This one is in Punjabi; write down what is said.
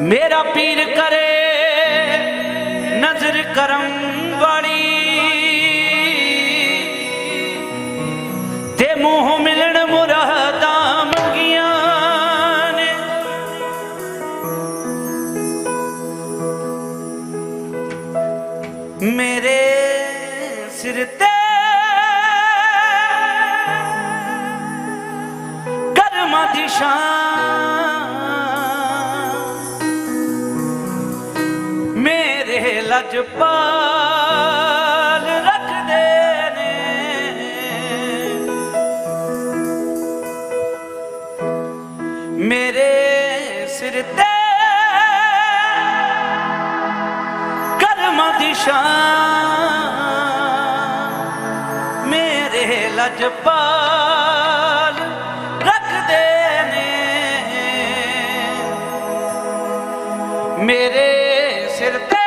ਮੇਰਾ ਪੀਰ ਕਰੇ, ਨਜ਼ਰ ਕਰਮ ਵਾਲੀ। ਤੇ ਮੂੰਹ ਮਿਲਣ ਮੁਰਾਦਾਂ ਮੰਗੀਆਂ ਨੇ। ਮੇਰੇ ਸਿਰ ਤੇ ਕਰਮਾਂ ਦੀ ਸ਼ਾਨ ਪਾਲ ਰੱਖਦੇ ਨੇ। ਮੇਰੇ ਸਿਰ ਤੇ ਕਰਮਾਂ ਦੀ ਸ਼ਾਨ, ਮੇਰੇ ਲੱਜ ਪਾਲ ਰੱਖਦੇ ਨੇ। ਮੇਰੇ ਸਿਰ ਤੇ